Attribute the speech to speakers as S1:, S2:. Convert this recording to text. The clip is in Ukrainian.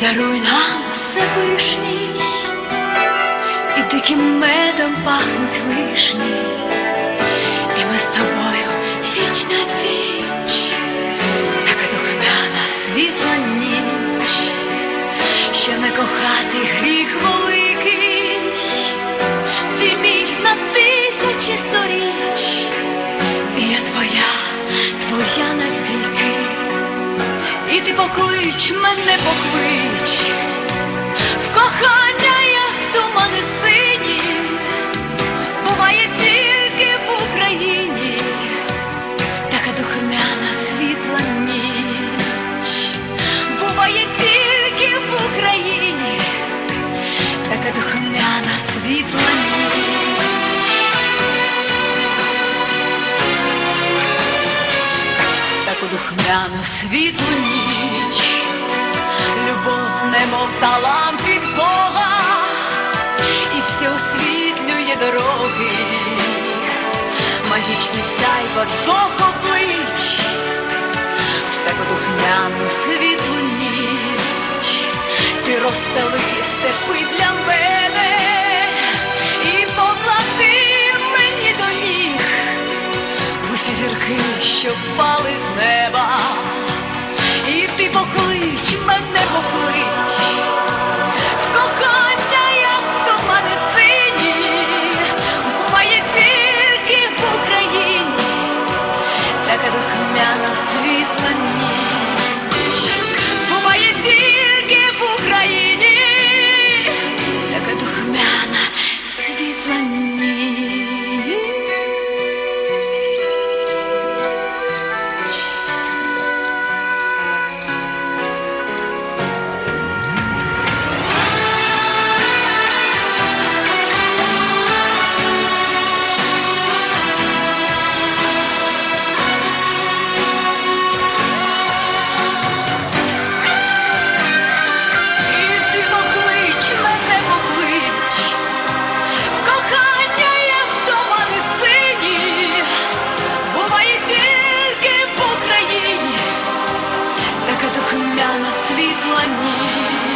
S1: даруй нам Всевишній, і диким медом пахнуть вишні, і ми з тобою віч на віч, така духмяна світла ніч, що не кохати гріх великий, ти міг на тисячі сторіч, і я твоя, твоя навіки. Поклич мене поклич, духмяну світлу ніч, любов, немов талант від Бога, і все освітлює дороги, магічне сяйво двох облич, в таку духмяну світлу ніч, ти розстели степи для мене що впали з неба, і ти поклич мене в Україні, така духмяна світла ніч.